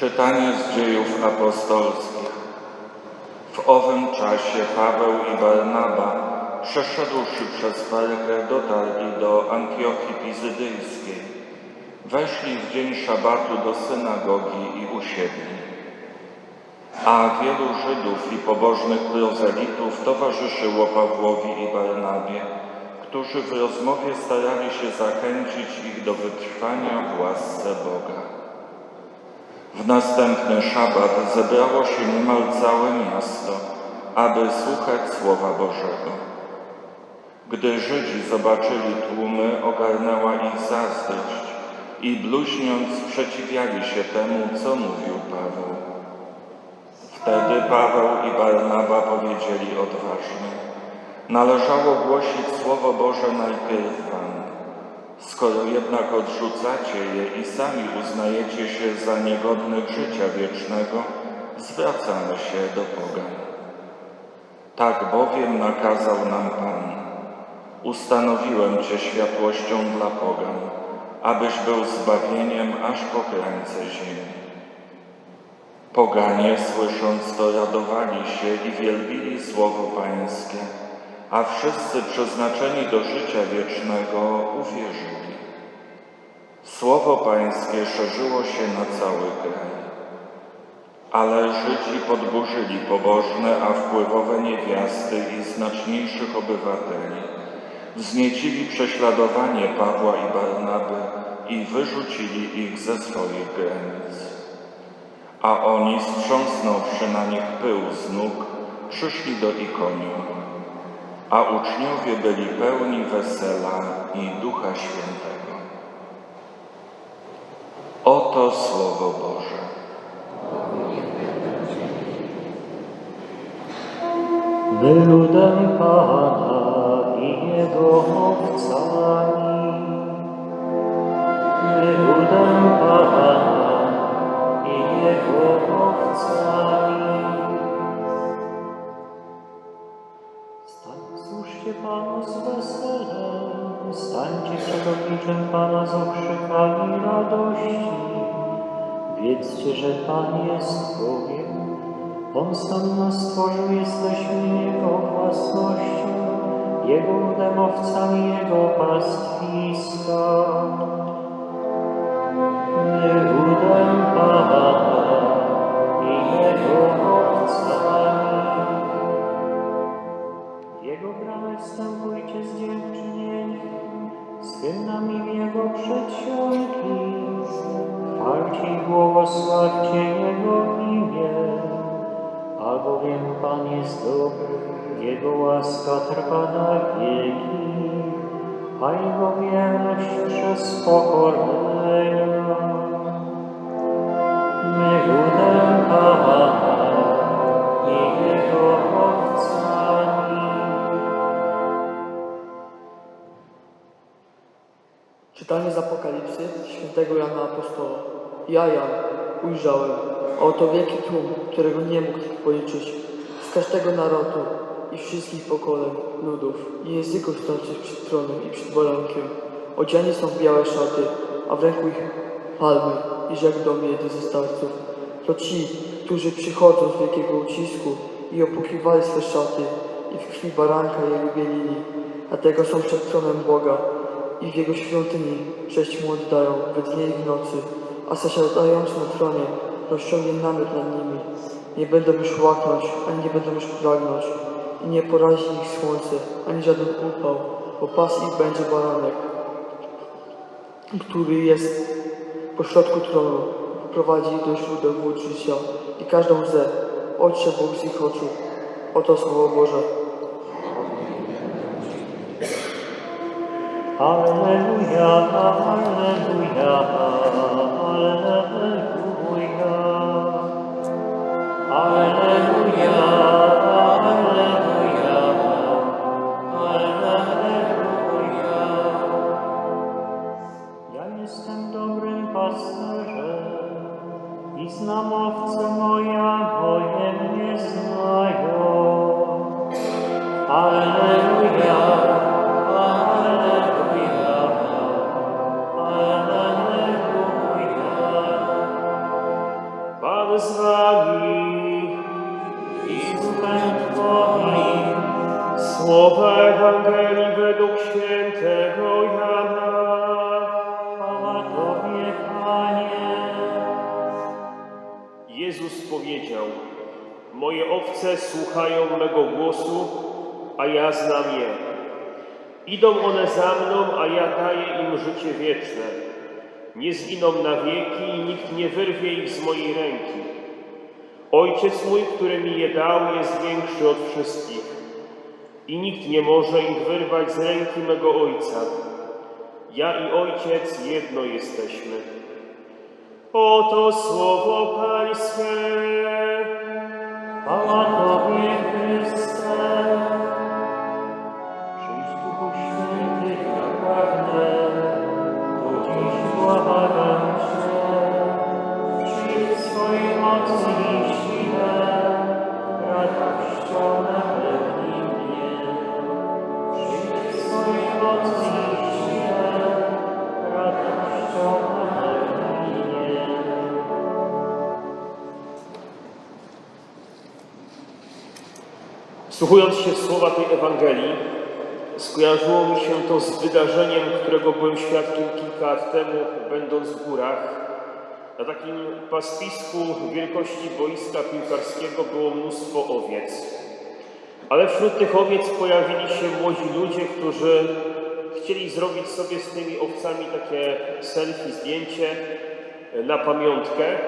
Czytanie z dziejów apostolskich. W owym czasie Paweł i Barnaba, przeszedłszy przez Pergę, dotarli do Antiochii Pizydyjskiej. Weszli w dzień szabatu do synagogi i usiedli. A wielu Żydów i pobożnych prozelitów towarzyszyło Pawłowi i Barnabie, którzy w rozmowie starali się zachęcić ich do wytrwania w łasce Boga. W następny szabat zebrało się niemal całe miasto, aby słuchać Słowa Bożego. Gdy Żydzi zobaczyli tłumy, ogarnęła ich zazdrość i bluźniąc sprzeciwiali się temu, co mówił Paweł. Wtedy Paweł i Barnaba powiedzieli odważnie, należało głosić Słowo Boże najpierw Wam. Skoro jednak odrzucacie je i sami uznajecie się za niegodnych życia wiecznego, zwracamy się do pogan. Tak bowiem nakazał nam Pan. Ustanowiłem Cię światłością dla pogan, abyś był zbawieniem aż po krańce ziemi. Poganie, słysząc to, radowali się i wielbili słowo Pańskie, a wszyscy przeznaczeni do życia wiecznego uwierzyli. Słowo Pańskie szerzyło się na cały kraj. Ale Żydzi podburzyli pobożne, a wpływowe niewiasty i znaczniejszych obywateli. Wzniecili prześladowanie Pawła i Barnaby i wyrzucili ich ze swoich granic. A oni, strząsnąwszy na nich pył z nóg, przyszli do Ikonium. A uczniowie byli pełni wesela i Ducha Świętego. Oto Słowo Boże. My ludem Pana i Jego owcami. My ludem Pana i Jego owcami. Stańcie przed obliczem Pana z okrzykami radości. Wiedzcie, że Pan jest Bogiem. On sam nas stworzył, jesteśmy Jego własnością, Jego ludem, owcami Jego pastwiska. I błogosławcie Jego imię, albowiem Pan jest dobry, Jego łaska trwa na wieki, a Jego wierność przez pokolenia. My ludem Pana i Jego owcami. Czytanie z Apokalipsy świętego Jana Apostoła. Ja, Jan, ujrzałem, oto wielki tłum, którego nie mógł policzyć, z każdego narodu i wszystkich pokoleń, ludów i języków stojących przed tronem i przed barankiem. Odziani są w białe szaty, a w ręku ich palmy i rzekł do mnie jeden ze starców. To ci, którzy przychodzą z wielkiego ucisku i opłukiwali swe szaty i w krwi baranka je wybielili. Dlatego są przed tronem Boga i w Jego świątyni cześć mu oddają we dnie i w nocy, a zasiadający na tronie rozciągnie namiot nad nimi. Nie będą już łaknąć, ani nie będą już pragnąć i nie porazi ich słońce, ani żaden upał, bo pas ich będzie baranek, który jest pośrodku tronu, prowadzi do źródeł wód życia i każdą łzę otrze Bóg z ich oczu. Oto Słowo Boże. Alleluja, Alleluja, Alleluja. Ewangelii według świętego Jana. Chwała Tobie, Panie. Jezus powiedział: Moje owce słuchają mego głosu, a ja znam je. Idą one za mną, a ja daję im życie wieczne. Nie zginą na wieki i nikt nie wyrwie ich z mojej ręki. Ojciec mój, który mi je dał, jest większy od wszystkich i nikt nie może ich wyrwać z ręki mego Ojca. Ja i Ojciec jedno jesteśmy. Oto słowo Pańskie. Słuchując się słowa tej Ewangelii, skojarzyło mi się to z wydarzeniem, którego byłem świadkiem kilka lat temu, będąc w górach. Na takim pastwisku wielkości boiska piłkarskiego było mnóstwo owiec. Ale wśród tych owiec pojawili się młodzi ludzie, którzy chcieli zrobić sobie z tymi owcami takie selfie, zdjęcie na pamiątkę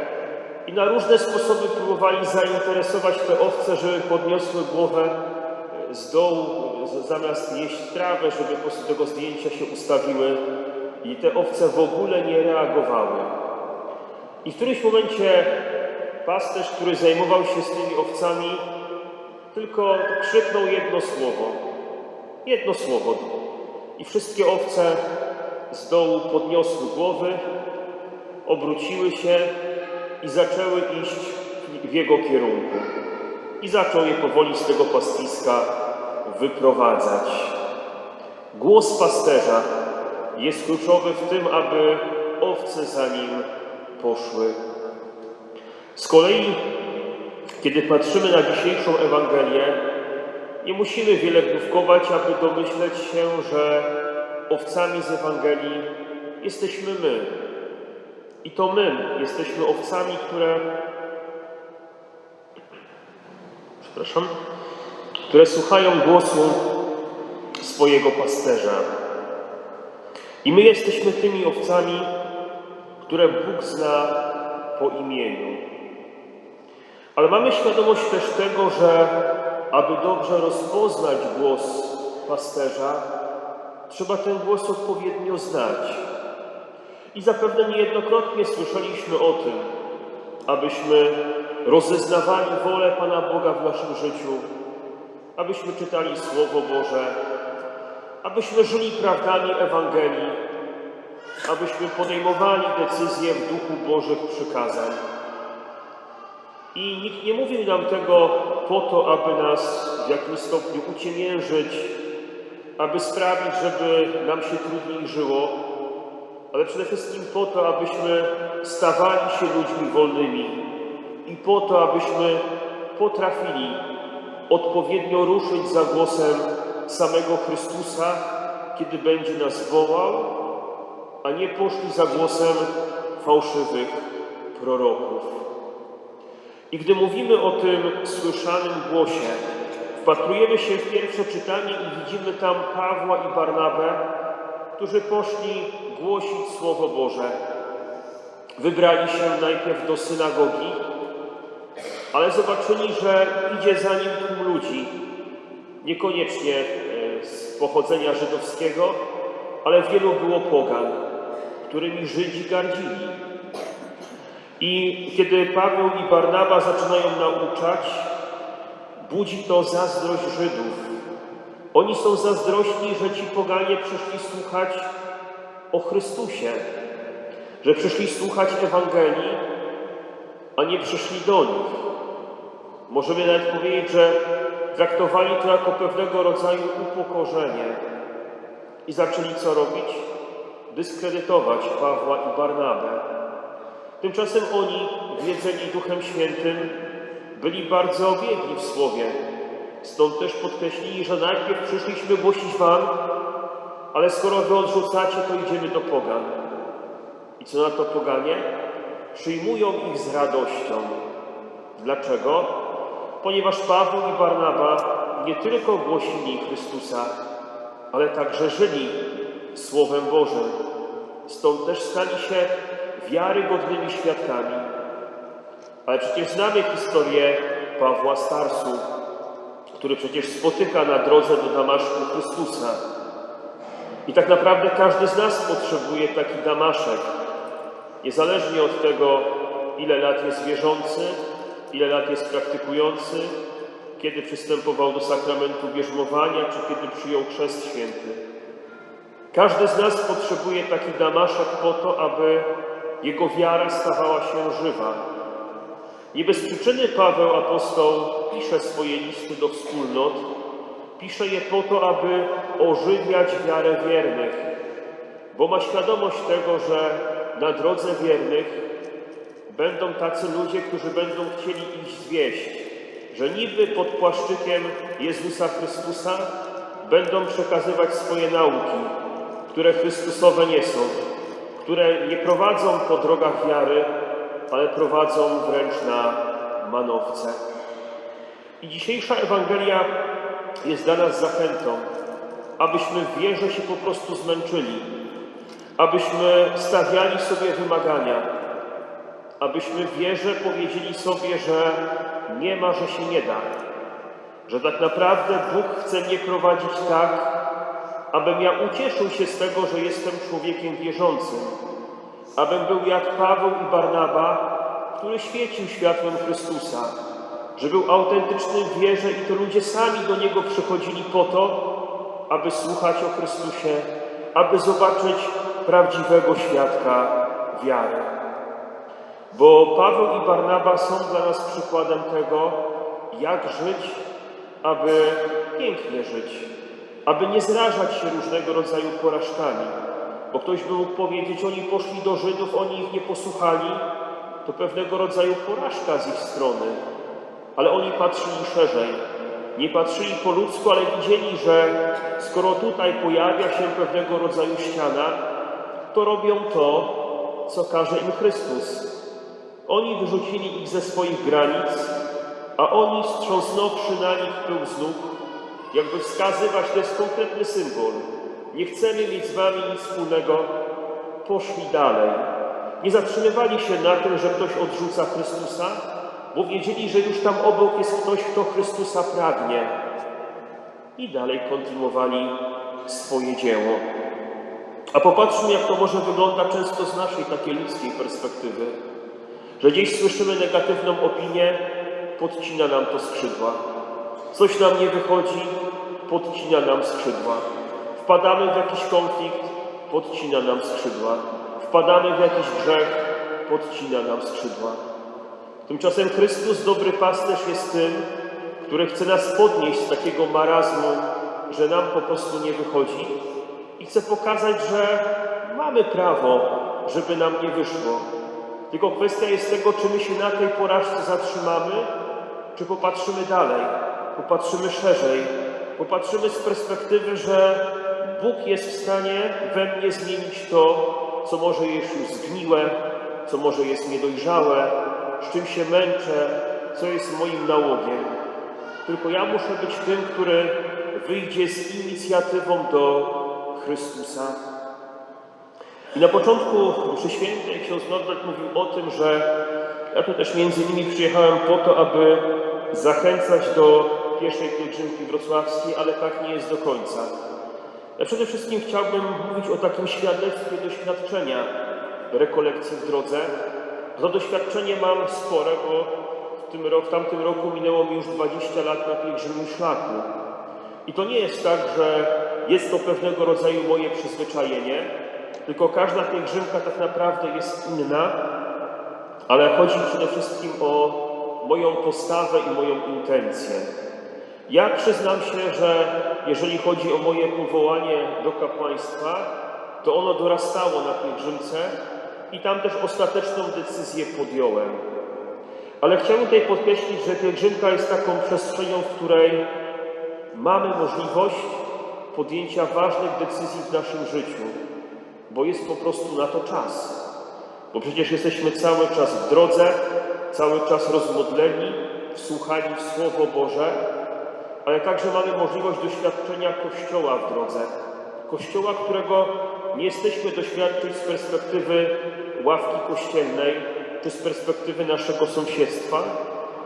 i na różne sposoby próbowali zainteresować te owce, żeby podniosły głowę e, z dołu, zamiast jeść trawę, żeby po prostu tego zdjęcia się ustawiły i te owce w ogóle nie reagowały. I w którymś momencie pasterz, który zajmował się z tymi owcami, tylko krzyknął jedno słowo. Jedno słowo. I wszystkie owce z dołu podniosły głowy, obróciły się i zaczęły iść w jego kierunku. I zaczął je powoli z tego pastwiska wyprowadzać. Głos pasterza jest kluczowy w tym, aby owce za nim poszły. Z kolei, kiedy patrzymy na dzisiejszą Ewangelię, nie musimy wiele gnówkować, aby domyśleć się, że owcami z Ewangelii jesteśmy my. I to my jesteśmy owcami, które przepraszam, które słuchają głosu swojego pasterza. I my jesteśmy tymi owcami, które Bóg zna po imieniu. Ale mamy świadomość też tego, że aby dobrze rozpoznać głos pasterza, trzeba ten głos odpowiednio znać. I zapewne niejednokrotnie słyszeliśmy o tym, abyśmy rozeznawali wolę Pana Boga w naszym życiu, abyśmy czytali Słowo Boże, abyśmy żyli prawdami Ewangelii, abyśmy podejmowali decyzje w duchu Bożych przykazań. I nikt nie mówił nam tego po to, aby nas w jakimś stopniu uciemiężyć, aby sprawić, żeby nam się trudniej żyło, ale przede wszystkim po to, abyśmy stawali się ludźmi wolnymi i po to, abyśmy potrafili odpowiednio ruszyć za głosem samego Chrystusa, kiedy będzie nas wołał, a nie poszli za głosem fałszywych proroków. I gdy mówimy o tym słyszanym głosie, wpatrujemy się w pierwsze czytanie i widzimy tam Pawła i Barnabę, którzy poszli głosić Słowo Boże. Wybrali się najpierw do synagogi, ale zobaczyli, że idzie za nim tłum ludzi, niekoniecznie e, z pochodzenia żydowskiego, ale wielu było pogan, którymi Żydzi gardzili. I kiedy Paweł i Barnaba zaczynają nauczać, budzi to zazdrość Żydów. Oni są zazdrośni, że ci poganie przyszli słuchać o Chrystusie, że przyszli słuchać Ewangelii, a nie przyszli do nich. Możemy nawet powiedzieć, że traktowali to jako pewnego rodzaju upokorzenie i zaczęli co robić? Dyskredytować Pawła i Barnabę. Tymczasem oni, wiedzeni Duchem Świętym, byli bardzo obiegli w słowie. Stąd też podkreślili, że najpierw przyszliśmy głosić Wam, ale skoro Wy odrzucacie, to idziemy do pogan. I co na to poganie? Przyjmują ich z radością. Dlaczego? Ponieważ Paweł i Barnaba nie tylko głosili Chrystusa, ale także żyli Słowem Bożym. Stąd też stali się wiarygodnymi świadkami. Ale przecież znamy historię Pawła Starsu, który przecież spotyka na drodze do Damaszku Chrystusa. I tak naprawdę każdy z nas potrzebuje taki Damaszek. Niezależnie od tego, ile lat jest wierzący, ile lat jest praktykujący, kiedy przystępował do sakramentu bierzmowania, czy kiedy przyjął chrzest święty. Każdy z nas potrzebuje taki Damaszek po to, aby jego wiara stawała się żywa. Nie bez przyczyny Paweł apostoł pisze swoje listy do wspólnot. Pisze je po to, aby ożywiać wiarę wiernych, bo ma świadomość tego, że na drodze wiernych będą tacy ludzie, którzy będą chcieli iść zwieść, że niby pod płaszczykiem Jezusa Chrystusa będą przekazywać swoje nauki, które Chrystusowe nie są, które nie prowadzą po drogach wiary, ale prowadzą wręcz na manowce. I dzisiejsza Ewangelia jest dla nas zachętą, abyśmy w wierze się po prostu zmęczyli, abyśmy stawiali sobie wymagania, abyśmy w wierze powiedzieli sobie, że nie ma, że się nie da, że tak naprawdę Bóg chce mnie prowadzić tak, abym ja ucieszył się z tego, że jestem człowiekiem wierzącym, abym był jak Paweł i Barnaba, który świecił światłem Chrystusa, że był autentyczny w wierze i to ludzie sami do Niego przychodzili po to, aby słuchać o Chrystusie, aby zobaczyć prawdziwego świadka wiary. Bo Paweł i Barnaba są dla nas przykładem tego, jak żyć, aby pięknie żyć, aby nie zrażać się różnego rodzaju porażkami. Bo ktoś by mógł powiedzieć, oni poszli do Żydów, oni ich nie posłuchali, to pewnego rodzaju porażka z ich strony. Ale oni patrzyli szerzej. Nie patrzyli po ludzku, ale widzieli, że skoro tutaj pojawia się pewnego rodzaju ściana, to robią to, co każe im Chrystus. Oni wyrzucili ich ze swoich granic, a oni strząsnąwszy na nich pył z nóg, jakby wskazywać, to jest konkretny symbol. Nie chcemy mieć z wami nic wspólnego, poszli dalej. Nie zatrzymywali się na tym, że ktoś odrzuca Chrystusa, bo wiedzieli, że już tam obok jest ktoś, kto Chrystusa pragnie. I dalej kontynuowali swoje dzieło. A popatrzmy, jak to może wygląda często z naszej takiej ludzkiej perspektywy. Że gdzieś słyszymy negatywną opinię, podcina nam to skrzydła. Coś nam nie wychodzi, podcina nam skrzydła. Wpadamy w jakiś konflikt, podcina nam skrzydła. Wpadamy w jakiś grzech, podcina nam skrzydła. Tymczasem Chrystus, dobry pasterz, jest tym, który chce nas podnieść z takiego marazmu, że nam po prostu nie wychodzi i chce pokazać, że mamy prawo, żeby nam nie wyszło. Tylko kwestia jest tego, czy my się na tej porażce zatrzymamy, czy popatrzymy dalej, popatrzymy szerzej, popatrzymy z perspektywy, że Bóg jest w stanie we mnie zmienić to, co może jest już zgniłe, co może jest niedojrzałe, z czym się męczę, co jest moim nałogiem. Tylko ja muszę być tym, który wyjdzie z inicjatywą do Chrystusa. I na początku mszy świętej ksiądz Norbert mówił o tym, że ja tu też między innymi przyjechałem po to, aby zachęcać do pierwszej pielgrzymki wrocławskiej, ale tak nie jest do końca. Ja przede wszystkim chciałbym mówić o takim świadectwie doświadczenia rekolekcji w drodze. To doświadczenie mam spore, bo w, tym roku, w tamtym roku minęło mi już 20 lat na pielgrzymim szlaku. I to nie jest tak, że jest to pewnego rodzaju moje przyzwyczajenie, tylko każda pielgrzymka tak naprawdę jest inna, ale chodzi przede wszystkim o moją postawę i moją intencję. Ja przyznam się, że jeżeli chodzi o moje powołanie do kapłaństwa, to ono dorastało na pielgrzymce i tam też ostateczną decyzję podjąłem. Ale chciałbym tutaj podkreślić, że pielgrzymka jest taką przestrzenią, w której mamy możliwość podjęcia ważnych decyzji w naszym życiu, bo jest po prostu na to czas. Bo przecież jesteśmy cały czas w drodze, cały czas rozmodleni, wsłuchani w Słowo Boże, ale także mamy możliwość doświadczenia Kościoła w drodze. Kościoła, którego nie jesteśmy doświadczyć z perspektywy ławki kościelnej czy z perspektywy naszego sąsiedztwa,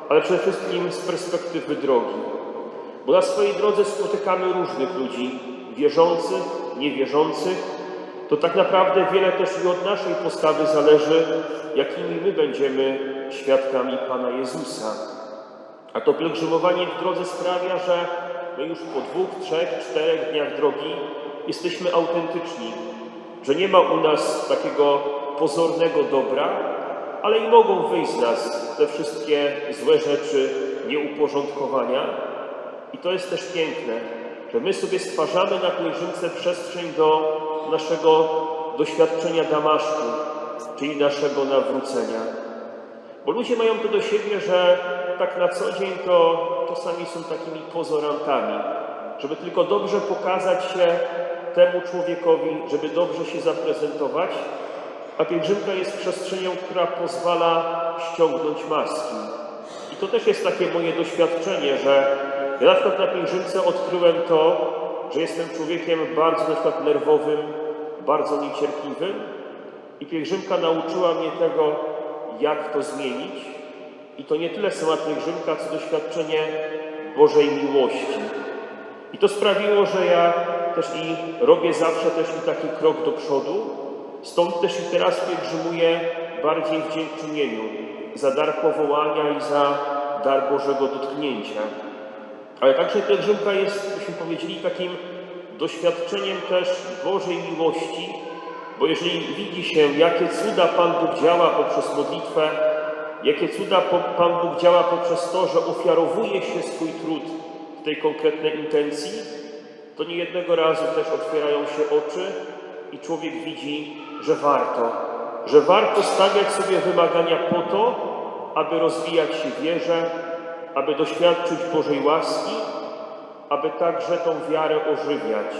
ale przede wszystkim z perspektywy drogi. Bo na swojej drodze spotykamy różnych ludzi, wierzących, niewierzących. To tak naprawdę wiele też i od naszej postawy zależy, jakimi my będziemy świadkami Pana Jezusa. A to pielgrzymowanie w drodze sprawia, że my już po dwóch, trzech, czterech dniach drogi jesteśmy autentyczni, że nie ma u nas takiego pozornego dobra, ale i mogą wyjść z nas te wszystkie złe rzeczy, nieuporządkowania. I to jest też piękne, że my sobie stwarzamy na pielgrzymce przestrzeń do naszego doświadczenia Damaszku, czyli naszego nawrócenia. Bo ludzie mają to do siebie, że tak na co dzień to czasami są takimi pozorantami, żeby tylko dobrze pokazać się temu człowiekowi, żeby dobrze się zaprezentować, a pielgrzymka jest przestrzenią, która pozwala ściągnąć maski. I to też jest takie moje doświadczenie, że ja na przykład na pielgrzymce odkryłem to, że jestem człowiekiem bardzo na przykład nerwowym, bardzo niecierpliwym i pielgrzymka nauczyła mnie tego, jak to zmienić. I to nie tyle sama pielgrzymka, co doświadczenie Bożej miłości. I to sprawiło, że ja też i robię zawsze też i taki krok do przodu. Stąd też i teraz pielgrzymuję bardziej w dziękczynieniu za dar powołania i za dar Bożego dotknięcia. Ale także pielgrzymka jest, byśmy powiedzieli, takim doświadczeniem też Bożej miłości, bo jeżeli widzi się, jakie cuda Pan Bóg działa poprzez modlitwę, jakie cuda Pan Bóg działa poprzez to, że ofiarowuje się swój trud w tej konkretnej intencji, to nie jednego razu też otwierają się oczy i człowiek widzi, że warto, że warto stawiać sobie wymagania po to, aby rozwijać się wierze, aby doświadczyć Bożej łaski, aby także tą wiarę ożywiać,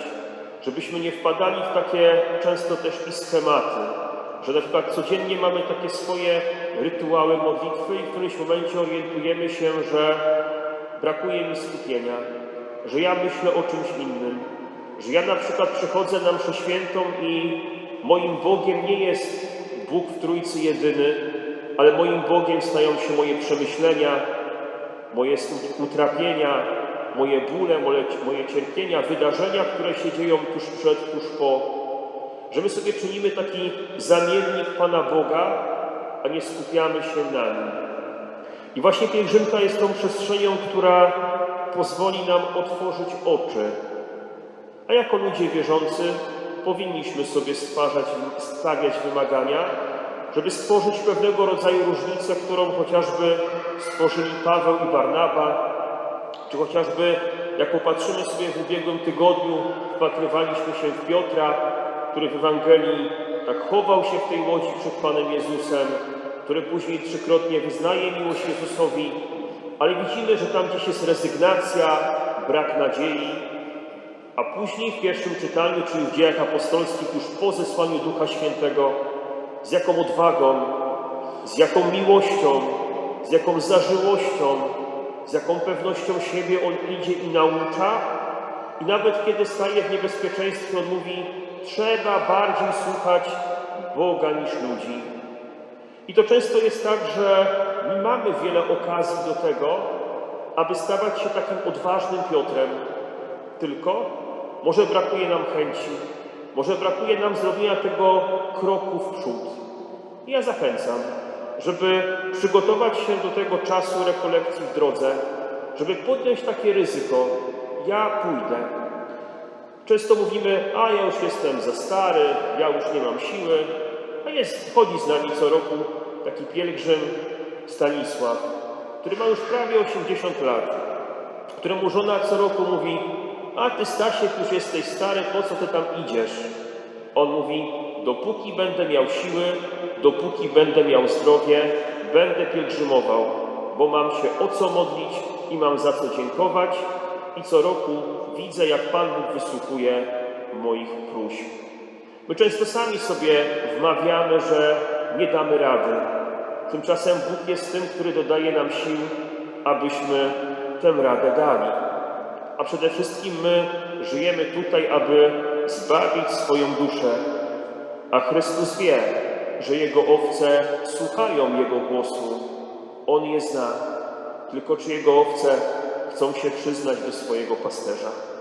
żebyśmy nie wpadali w takie często też i schematy, że na przykład codziennie mamy takie swoje rytuały modlitwy i w którymś momencie orientujemy się, że brakuje mi skupienia, że ja myślę o czymś innym, że ja na przykład przychodzę na mszę świętą i moim Bogiem nie jest Bóg w Trójcy jedyny, ale moim Bogiem stają się moje przemyślenia, moje utrapienia, moje bóle, moje, moje cierpienia, wydarzenia, które się dzieją tuż przed, tuż po. Że my sobie czynimy taki zamiennik Pana Boga, a nie skupiamy się na Nim. I właśnie pielgrzymka jest tą przestrzenią, która pozwoli nam otworzyć oczy. A jako ludzie wierzący powinniśmy sobie stwarzać, stawiać wymagania, żeby stworzyć pewnego rodzaju różnicę, którą chociażby stworzyli Paweł i Barnaba, czy chociażby jak popatrzymy sobie w ubiegłym tygodniu, wpatrywaliśmy się w Piotra, który w Ewangelii tak chował się w tej łodzi przed Panem Jezusem, który później trzykrotnie wyznaje miłość Jezusowi, ale widzimy, że tam gdzieś jest rezygnacja, brak nadziei, a później w pierwszym czytaniu, czyli w dziejach apostolskich, już po zesłaniu Ducha Świętego, z jaką odwagą, z jaką miłością, z jaką zażyłością, z jaką pewnością siebie on idzie i naucza. I nawet kiedy staje w niebezpieczeństwie, on mówi: Trzeba bardziej słuchać Boga niż ludzi. I to często jest tak, że my mamy wiele okazji do tego, aby stawać się takim odważnym Piotrem, tylko może brakuje nam chęci, może brakuje nam zrobienia tego kroku w przód. I ja zachęcam, żeby przygotować się do tego czasu rekolekcji w drodze, żeby podjąć takie ryzyko. Ja pójdę. Często mówimy, a ja już jestem za stary, ja już nie mam siły. A jest, chodzi z nami co roku taki pielgrzym Stanisław, który ma już prawie 80 lat, któremu żona co roku mówi, a ty Stasiek już jesteś stary, po co ty tam idziesz? On mówi, dopóki będę miał siły, dopóki będę miał zdrowie, będę pielgrzymował, bo mam się o co modlić i mam za co dziękować i co roku widzę, jak Pan Bóg wysłuchuje moich próśb. My często sami sobie wmawiamy, że nie damy rady. Tymczasem Bóg jest tym, który dodaje nam sił, abyśmy tę radę dali. A przede wszystkim my żyjemy tutaj, aby zbawić swoją duszę. A Chrystus wie, że Jego owce słuchają Jego głosu. On je zna. Tylko czy Jego owce chcą się przyznać do swojego pasterza?